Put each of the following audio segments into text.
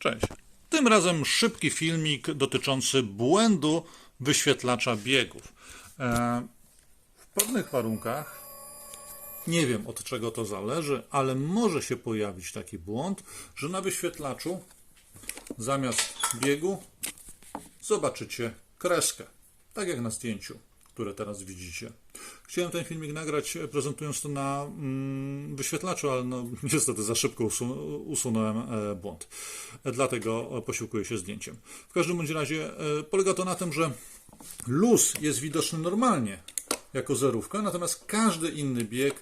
Cześć. Tym razem szybki filmik dotyczący błędu wyświetlacza biegów. E, w pewnych warunkach, nie wiem od czego to zależy, ale może się pojawić taki błąd, że na wyświetlaczu zamiast biegu zobaczycie kreskę. Tak jak na zdjęciu, które teraz widzicie. Chciałem ten filmik nagrać e, prezentując to na mm, wyświetlaczu, ale no, niestety za szybko usu- usunąłem e, błąd. E, Dlatego e, posiłkuję się zdjęciem. W każdym bądź razie e, polega to na tym, że luz jest widoczny normalnie jako zerówka, natomiast każdy inny bieg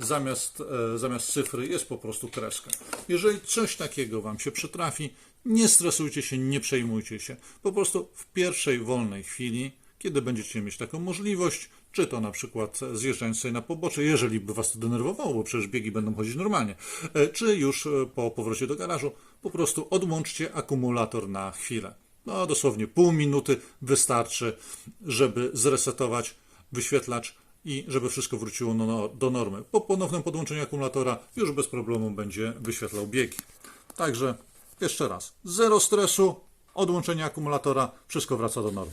zamiast, e, zamiast cyfry jest po prostu kreska. Jeżeli coś takiego Wam się przytrafi, nie stresujcie się, nie przejmujcie się. Po prostu w pierwszej wolnej chwili, kiedy będziecie mieć taką możliwość, czy to na przykład zjeżdżając sobie na pobocze, jeżeli by Was to denerwowało, bo przecież biegi będą chodzić normalnie, e, czy już e, po powrocie do garażu, po prostu odłączcie akumulator na chwilę. No, dosłownie pół minuty wystarczy, żeby zresetować wyświetlacz i żeby wszystko wróciło no, do normy. Po ponownym podłączeniu akumulatora już bez problemu będzie wyświetlał biegi. Także jeszcze raz, zero stresu, odłączenie akumulatora, wszystko wraca do normy.